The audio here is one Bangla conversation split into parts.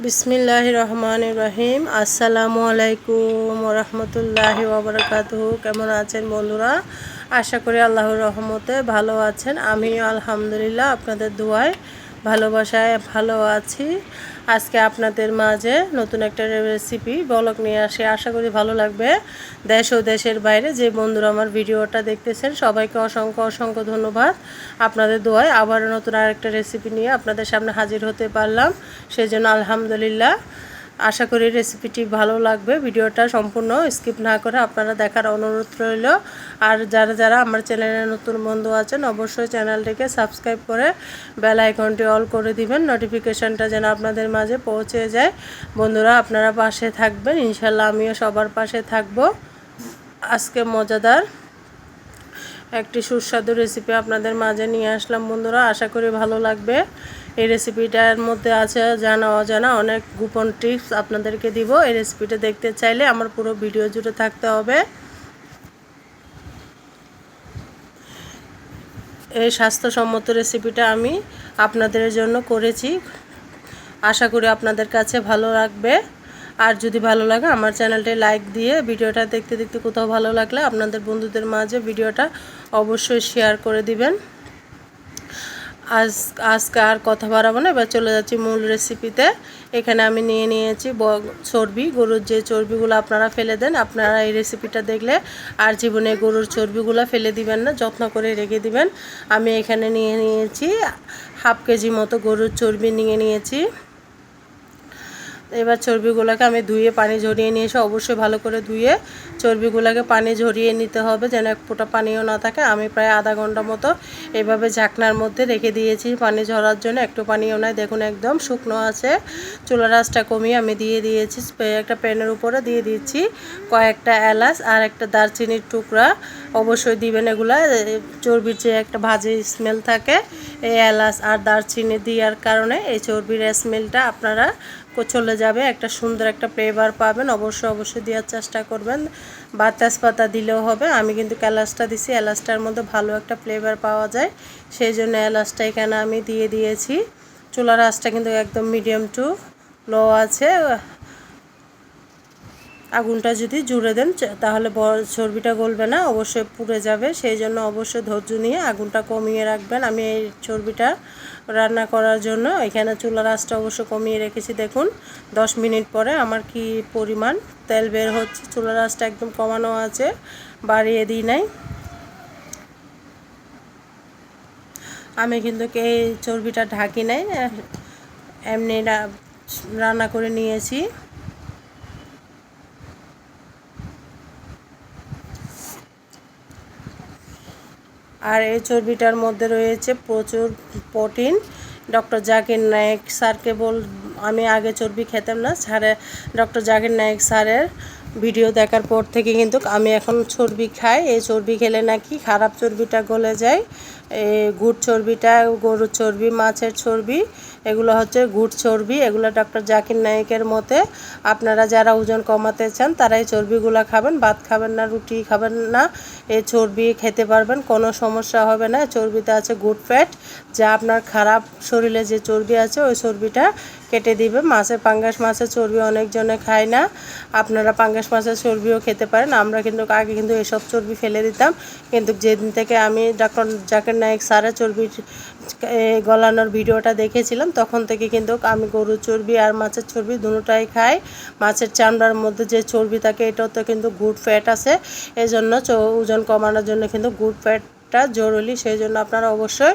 বিসমিল্লাহ রহমান রহিম। আসসালামু আলাইকুম রহমতুল্লাহ ওবরাকাতু কেমন আছেন বন্ধুরা? আশা করি আল্লাহর রহমতে ভালো আছেন। আমিও আলহামদুলিল্লাহ আপনাদের দোয়ায় ভালোবাসায় ভালো আছি। আজকে আপনাদের মাঝে নতুন একটা রেসিপি বলক নিয়ে আসে। আশা করি ভালো লাগবে। দেশ ও দেশের বাইরে যে বন্ধুরা আমার ভিডিওটা দেখতেছেন, সবাইকে অসংখ্য অসংখ্য ধন্যবাদ। আপনাদের দোয়ায় আবার নতুন আরেকটা রেসিপি নিয়ে আপনাদের সামনে হাজির হতে পারলাম। সেই জন্য আলহামদুলিল্লাহ। আশা করি রেসিপিটি ভালো লাগবে। ভিডিওটা সম্পূর্ণ স্কিপ না করে আপনারা দেখার অনুরোধ রইল। আর যারা যারা আমার চ্যানেলে নতুন বন্ধু আছেন, অবশ্যই চ্যানেলটিকে সাবস্ক্রাইব করে বেল আইকনটি অল করে দিবেন। নোটিফিকেশানটা যেন আপনাদের মাঝে পৌঁছে যায়। বন্ধুরা, আপনারা পাশে থাকবেন। ইনশাল্লাহ আমিও সবার পাশে থাকব। আজকে মজাদার একটি সুস্বাদু রেসিপি আপনাদের মাঝে নিয়ে আসলাম। বন্ধুরা, আশা করি ভালো লাগবে। এই রেসিপিটার মধ্যে আছে জানা, অজানা অনেক গোপন টিপস আপনাদেরকে দিব। এই রেসিপিটা দেখতে চাইলে আমার পুরো ভিডিও জুড়ে থাকতে হবে। এই স্বাস্থ্যসম্মত রেসিপিটা আমি আপনাদের জন্য করেছি। আশা করি আপনাদের কাছে ভালো লাগবে। আর যদি ভালো লাগে, আমার চ্যানেলটি লাইক দিয়ে ভিডিওটা দেখতে দেখতে কোথাও ভালো লাগলে আপনাদের বন্ধুদের মাঝে ভিডিওটা অবশ্যই শেয়ার করে দিবেন। আজ আজকে আর কথা বাড়াবো না। এবার চলে যাচ্ছি মূল রেসিপিতে এখানে আমি নিয়ে নিয়েছি চর্বি, গরুর যে চর্বিগুলো আপনারা ফেলে দেন, আপনারা এই রেসিপিটা দেখলে আর জীবনে গরুর চর্বিগুলো ফেলে দিবেন না, যত্ন করে রেখে দিবেন। আমি এখানে নিয়ে নিয়েছি হাফ কেজি মতো গরুর চর্বি নিয়ে নিয়েছি। এবার চর্বিগুলোকে আমি ধুয়ে, পানি ঝরিয়ে নিয়ে এসে অবশ্যই ভালো করে ধুয়ে চর্বিগুলোকে পানি ঝরিয়ে নিতে হবে যেন এক ফোঁটা পানিও না থাকে। আমি প্রায় আধা ঘণ্টা মতো এভাবে ঝাঁকনার মধ্যে রেখে দিয়েছি পানি ঝরার জন্য। একটু পানিও নয় দেখুন একদম শুকনো আছে। চুলা রাসটা কমিয়ে আমি দিয়ে দিয়েছি একটা প্যানের উপরে দিয়ে দিচ্ছি কয়েকটা এলাচ আর একটা দারচিনির টুকরা। অবশ্যই দিবেন এগুলা চর্বির যে একটা ভাজি স্মেল থাকে এই এলাচ আর দারচিনি দেওয়ার কারণে এই চর্বির স্মেলটা আপনারা চলে যাবে। একটা সুন্দর একটা ফ্লেভার পাবেন। অবশ্যই অবশ্যই দেওয়ার চেষ্টা করবেন। বা তেজপাতা দিলেও হবে। আমি কিন্তু এলাচটা দিছি। এলাচটার মধ্যে ভালো একটা ফ্লেভার পাওয়া যায়। সেই জন্য এলাচটা এখানে আমি দিয়ে দিয়েছি। চুলার আঁচটা কিন্তু একদম মিডিয়াম টু লো আছে। আগুনটা যদি জুড়ে দেন তাহলে চর্বিটা গলবে না, অবশ্যই পুড়ে যাবে। সেই জন্য অবশ্যই ধৈর্য নিয়ে আগুনটা কমিয়ে রাখবেন। আমি এই চর্বিটা রান্না করার জন্য এখানে চুলার আঁচটা অবশ্য কমিয়ে রেখেছি। দেখুন, দশ মিনিট পরে আমার কি পরিমাণ তেল বের হচ্ছে। চুলার আঁচটা একদম কমানো আছে, বাড়িয়ে দিই নাই। আমি কিন্তু এই চর্বিটা ঢাকি নাই, এমনি রান্না করে নিয়েছি। আর এই চর্বিটার মধ্যে রয়েছে প্রচুর প্রোটিন। ডক্টর জাকির নায়েক স্যারকে বল আমি আগে চর্বি খেতাম না, স্যারে ডক্টর জাকির নায়েক স্যারের ভিডিও দেখার পর থেকে কিন্তু আমি এখন চর্বি খাই। এই চর্বি খেলে নাকি খারাপ চর্বিটা গলে যায়। গুড় চর্বিটা, গরুর চর্বি, মাছের চর্বি, এগুলো হচ্ছে গুড় চর্বি। এগুলো ডক্টর জাকির নায়কের মতে আপনারা যারা ওজন কমাতে চান, তারা এই চর্বিগুলো খাবেন। ভাত খাবেন না, রুটি খাবেন না এই চর্বি খেতে পারবেন, কোনো সমস্যা হবে না। চর্বিতে আছে গুড ফ্যাট, যা আপনার খারাপ শরীরে যে চর্বি আছে, ওই চর্বিটা কেটে দিবে। মাছের পাঙ্গাস, মাছের চর্বি অনেকজনে খায় না। আপনারা পাঙ্গাস, মাছের চর্বিও খেতে পারেন। আমরা কিন্তু আগে কিন্তু এসব চর্বি ফেলে দিতাম। কিন্তু যেদিন থেকে আমি ডক্টর জাকির নায়ক স্যারের চর্বি গলানোর ভিডিওটা দেখেছিলাম, তখন থেকে কিন্তু আমি গরুর চর্বি আর মাছের চর্বি দুটোটাই খাই। মাছের চামড়ার মধ্যে যে চর্বি থাকে এটাও তো কিন্তু গুড ফ্যাট আছে। এই জন্য ওজন কমানোর জন্য কিন্তু গুড ফ্যাট জরুরি সেই জন্য আপনারা অবশ্যই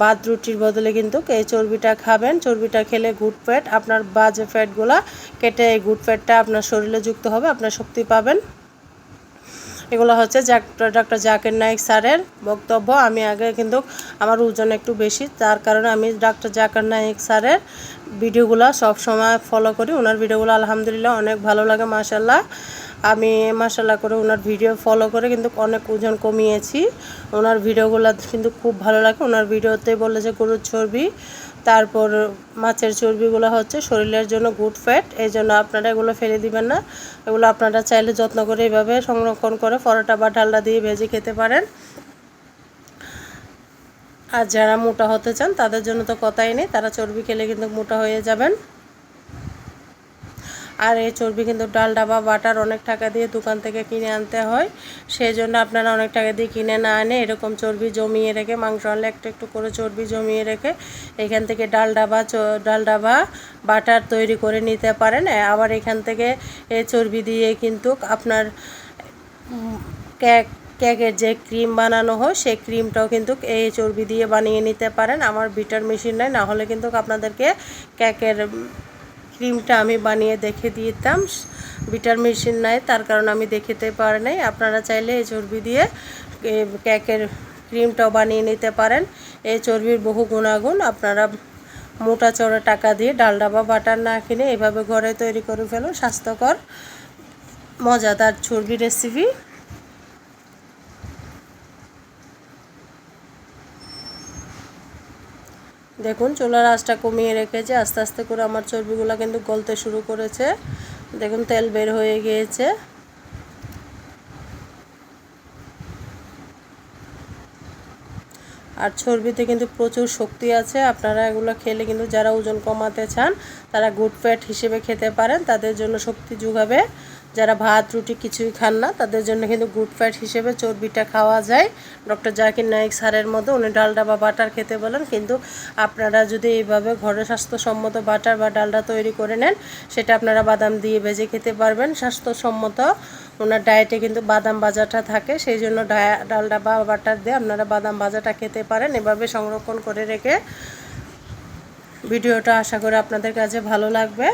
ভাত রুটির বদলে কিন্তু এই চর্বিটা খাবেন। চর্বিটা খেলে গুড ফ্যাট, আপনার বাজে ফ্যাটগুলা কেটে এই গুড ফ্যাটটা আপনার শরীরে যুক্ত হবে, আপনার শক্তি পাবেন। এগুলো হচ্ছে ডক্টর জাকির নাইক স্যারের বক্তব্য। আমি আগে কিন্তু আমার ওজন একটু বেশি, তার কারণে আমি ডক্টর জাকির নাইক স্যারের ভিডিওগুলো সবসময় ফলো করি। ওনার ভিডিওগুলো আলহামদুলিল্লাহ অনেক ভালো লাগে মাসাল্লাহ আমি মাসাল্লাহ করে ওনার ভিডিও ফলো করে কিন্তু অনেক ওজন কমিয়েছি। ওনার ভিডিওগুলো কিন্তু খুব ভালো লাগে। ওনার ভিডিওতে বলে যে গরুর চর্বি, তারপর মাছের চর্বিগুলো হচ্ছে শরীরের জন্য গুড ফ্যাট এই জন্য আপনারা এগুলো ফেলে দিবেন না। এগুলো আপনারা চাইলে যত্ন করে এইভাবে সংরক্ষণ করে পরোটা বা ডালটা দিয়ে ভেজে খেতে পারেন। আর যারা মোটা হতে চান তাদের জন্য তো কথাই নেই, তারা চর্বি খেলে কিন্তু মোটা হয়ে যাবেন। আর এই চর্বি কিন্তু ডালডা বা বাটার অনেক টাকা দিয়ে দোকান থেকে কিনে আনতে হয়। সেই জন্য আপনারা অনেক টাকা দিয়ে কিনে না আনে এরকম চর্বি জমিয়ে রেখে মাংস আনলে একটু একটু করে চর্বি জমিয়ে রেখে এখান থেকে ডালডা বা চ- ডালডা বা বাটার তৈরি করে নিতে পারেন। আবার এখান থেকে এই চর্বি দিয়ে কিন্তু আপনার উম, কেক কেকের যে ক্রিম বানানো হয় সেই ক্রিমটাও কিন্তু এই চর্বি দিয়ে বানিয়ে নিতে পারেন। আমার বিটার মেশিন নাই না হলে কিন্তু আপনাদেরকে উম, ক্রিমটা আমি বানিয়ে দেখে দিতাম। বিটার মেশিন নাই তার কারণে আমি দেখিতে পারি নাই। আপনারা চাইলে এই চর্বি দিয়ে এ, কেকের ক্রিমটাও বানিয়ে নিতে পারেন। এই চর্বির বহু গুণাগুণ আপনারা মোটা চড়া টাকা দিয়ে ডালডা বা বাটার না কিনে এভাবে ঘরে তৈরি করে ফেলুন। স্বাস্থ্যকর মজাদার চর্বি রেসিপি দেখুন, চুলার আঁচটা কমিয়ে রেখেছে। আস্তে আস্তে করে আমার চর্বিগুলো কিন্তু গলতে শুরু করেছে। দেখুন, তেল বের হয়ে গিয়েছে। আর চর্বিতে কিন্তু প্রচুর শক্তি আছে। আপনারা এগুলো খেলে কিন্তু যারা ওজন কমাতে চান, তারা গুড ফ্যাট হিসেবে খেতে পারেন। তাদের জন্য শক্তি যোগাবে যারা ভাত, রুটি কিছুই খান না, তাদের জন্য কিন্তু গুড ফ্যাট হিসেবে চর্বিটা খাওয়া যায়। ডক্টর জাকির নায়েক স্যারের মতো উনি ডালডা বা বাটার খেতে বলেন, কিন্তু আপনারা যদি এইভাবে ঘরে স্বাস্থ্যসম্মত বাটার বা ডালডা তৈরি করে নেন, সেটা আপনারা বাদাম দিয়ে ভেজে খেতে পারবেন। স্বাস্থ্যসম্মত ওনার ডায়েটে কিন্তু বাদাম ভাজাটা থাকে, সেই জন্য ডালডা বা বাটার দিয়ে আপনারা বাদাম ভাজাটা খেতে পারেন। এভাবে সংরক্ষণ করে রেখে ভিডিওটা আশা করি আপনাদের কাছে ভালো লাগবে।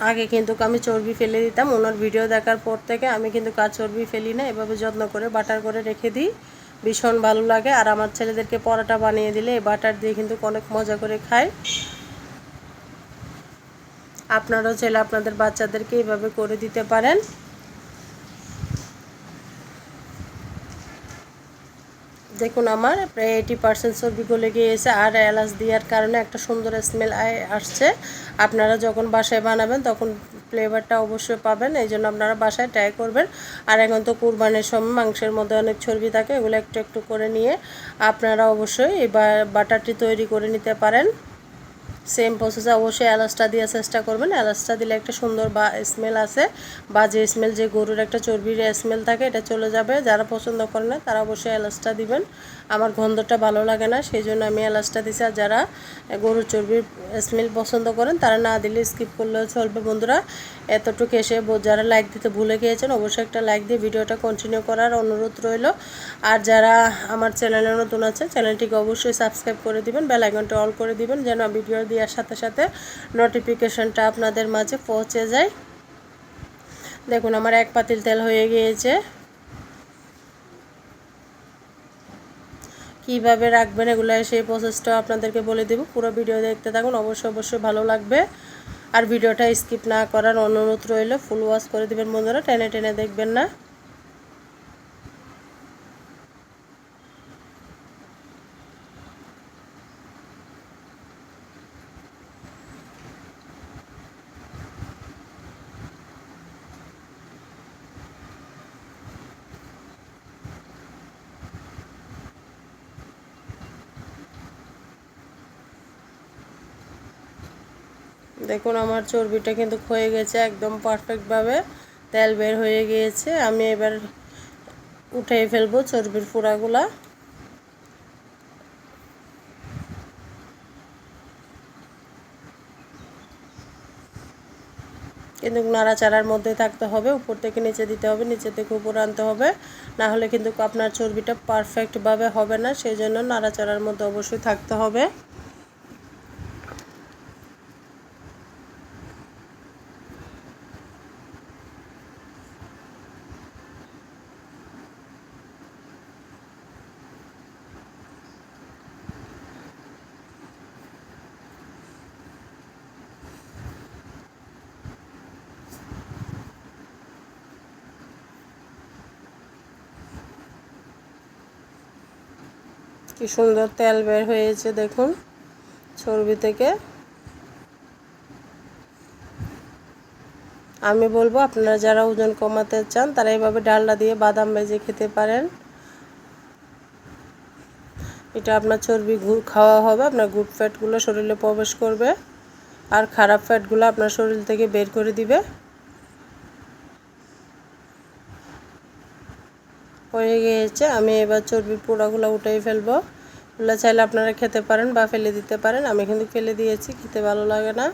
আগে কিন্তু আমি চর্বি ফেলে দিতাম, ওনার ভিডিও দেখার পর থেকে আমি কিন্তু কাজ চর্বি ফেলি না, এভাবে যত্ন করে বাটার করে রেখে দিই। ভীষণ ভালো লাগে আর আমার ছেলেদেরকে পরোটা বানিয়ে দিলে এই বাটার দিয়ে কিন্তু অনেক মজা করে খায়। আপনারাও ছেলে আপনাদের বাচ্চাদেরকে এভাবে করে দিতে পারেন। দেখুন আমার, প্রায় এইটি পার্সেন্ট চর্বি গলে গিয়েছে আর এলাচ দেওয়ার কারণে একটা সুন্দর স্মেল আসছে। আপনারা যখন বাসায় বানাবেন তখন ফ্লেভারটা অবশ্যই পাবেন, এই জন্য আপনারা বাসায় ট্রাই করবেন। আর এখন তো কুরবানের সময়, মাংসের মধ্যে অনেক চর্বি থাকে, এগুলো একটু একটু করে নিয়ে আপনারা অবশ্যই এই বাটারটি তৈরি করে নিতে পারেন। সেম প্রসেসে অবশ্যই এলাচটা দেওয়ার চেষ্টা করবেন। এলাচটা দিলে একটা সুন্দর বা স্মেল আছে বা যে স্মেল যে গরুর একটা চর্বির স্মেল থাকে, এটা চলে যাবে। যারা পছন্দ করে না, তারা অবশ্যই এলাচটা দিবেন। আমার গন্ধটা ভালো লাগে না সেই জন্য আমি এলাচটা দিছি। আর যারা গরুর চর্বির স্মেল পছন্দ করেন, তারা না দিলে স্কিপ করলেও চলবে। বন্ধুরা, এতটুকু এসে যারা লাইক দিতে ভুলে গিয়েছেন, অবশ্যই একটা লাইক দিয়ে ভিডিওটা কন্টিনিউ করার অনুরোধ রইল। আর যারা আমার চ্যানেলে নতুন আছে, চ্যানেলটিকে অবশ্যই সাবস্ক্রাইব করে দিবেন বেল আইকনটা অল করে দিবেন, যেন ভিডিও দেওয়ার সাথে সাথে নোটিফিকেশনটা আপনাদের মাঝে পৌঁছে যায়। দেখুন, আমার এক পাতিল তেল হয়ে গিয়েছে। কীভাবে রাখবেন এগুলো, সেই প্রসেসটা আপনাদেরকে বলে দেব। পুরো ভিডিও দেখতে থাকুন, অবশ্যই অবশ্যই ভালো লাগবে। আর ভিডিওটা স্কিপ না করার অনুরোধ রইল ফুল ওয়াশ করে দেবেন বন্ধুরা, টেনে টেনে দেখবেন না। দেখুন আমার চর্বিটা কিন্তু ক্ষয়ে গেছে একদম পারফেক্টভাবে তেল বের হয়ে গিয়েছে। আমি এবার উঠে ফেলব চর্বির ফুড়াগুলা কিন্তু নাড়াচাড়ার মধ্যে থাকতে হবে, উপর থেকে নিচে দিতে হবে, নিচে থেকে উপরে আনতে হবে। না হলে কিন্তু আপনার চর্বিটা পারফেক্টভাবে হবে না সেই জন্য নাড়াচাড়ার মধ্যে অবশ্যই থাকতে হবে। কি সুন্দর তেল বের হয়েছে দেখুন, চর্বি থেকে। আমি বলব আপনারা যারা ওজন কমাতে চান, তারা এইভাবে ডালডা দিয়ে বাদাম ভেজে খেতে পারেন। এটা আপনার চর্বি খাওয়া হবে, আপনার গুড ফ্যাটগুলো শরীরে প্রবেশ করবে, আর খারাপ ফ্যাটগুলো আপনার শরীর থেকে বের করে দিবে। হয়ে গিয়েছে, আমি এবার চর্বির পোড়াগুলো উঠাই ফেলব। ওগুলো চাইলে আপনারা খেতে পারেন বা ফেলে দিতে পারেন, আমি কিন্তু ফেলে দিয়েছি, খেতে ভালো লাগে না।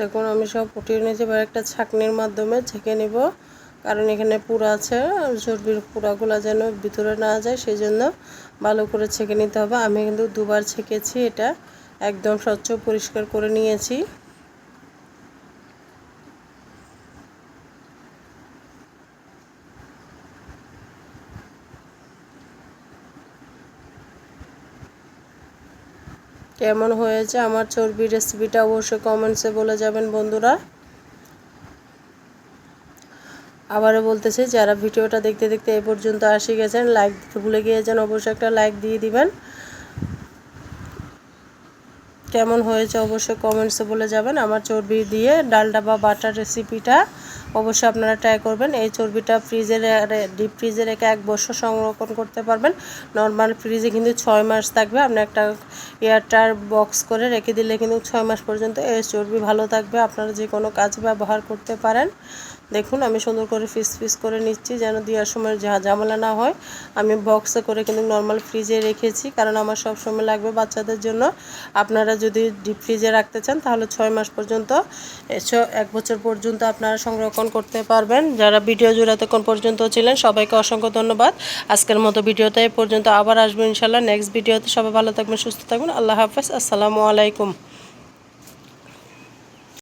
দেখুন, আমি সব ফুটিয়ে নিয়েছি, এবার একটা ছাঁকনির মাধ্যমে ছেঁকে নিব। কারণ এখানে পুরা আছে, চর্বির পুরাগুলা যেন ভিতরে না যায় সেই জন্য ভালো করে ছেঁকে নিতে হবে। আমি কিন্তু দুবার ছেঁকেছি এটা, একদম স্বচ্ছ পরিষ্কার করে নিয়েছি। কেমন হয়েছে আমার চর্বি রেসিপিটা অবশ্যই কমেন্টসে বলে যাবেন বন্ধুরা। আবারও বলতেছি, যারা ভিডিওটা দেখতে দেখতে এ পর্যন্ত আসে গেছেন লাইক দিতে ভুলে গিয়েছেন, অবশ্যই একটা লাইক দিয়ে দিবেন। কেমন হয়েছে অবশ্যই কমেন্টসে বলে যাবেন। আমার চর্বি দিয়ে ডালডা বা বাটার রেসিপিটা অবশ্যই আপনারা ট্রাই করবেন। এই চর্বিটা ফ্রিজে ডিপ ফ্রিজে রেখে এক বছর সংরক্ষণ করতে পারবেন। নর্মাল ফ্রিজে কিন্তু ছয় মাস থাকবে। আপনি একটা এয়ারটার বক্স করে রেখে দিলে কিন্তু ছয় মাস পর্যন্ত এই চর্বি ভালো থাকবে। আপনারা যে কোনো কাজ ব্যবহার করতে পারেন। দেখুন, আমি সুন্দর করে পিস পিস করে নিচ্ছি যেন দেওয়ার সময় যা ঝামেলা না হয়। আমি বক্সে করে কিন্তু নর্মাল ফ্রিজে রেখেছি, কারণ আমার সব সময় লাগবে বাচ্চাদের জন্য। আপনারা যদি ডিপ ফ্রিজে রাখতে চান, তাহলে ছয় মাস পর্যন্ত এক বছর পর্যন্ত আপনারা সংরক্ষণ করতে পারবেন। যারা ভিডিও জুড়ে কোন পর্যন্ত ছিলেন, সবাইকে অসংখ্য ধন্যবাদ। আজকের মতো ভিডিওতে পর্যন্ত আবার আসবেন ইনশাল্লাহ নেক্সট ভিডিওতে সবাই ভালো থাকবেন, সুস্থ থাকবেন। আল্লাহ হাফেজ, আসসালামু আলাইকুম।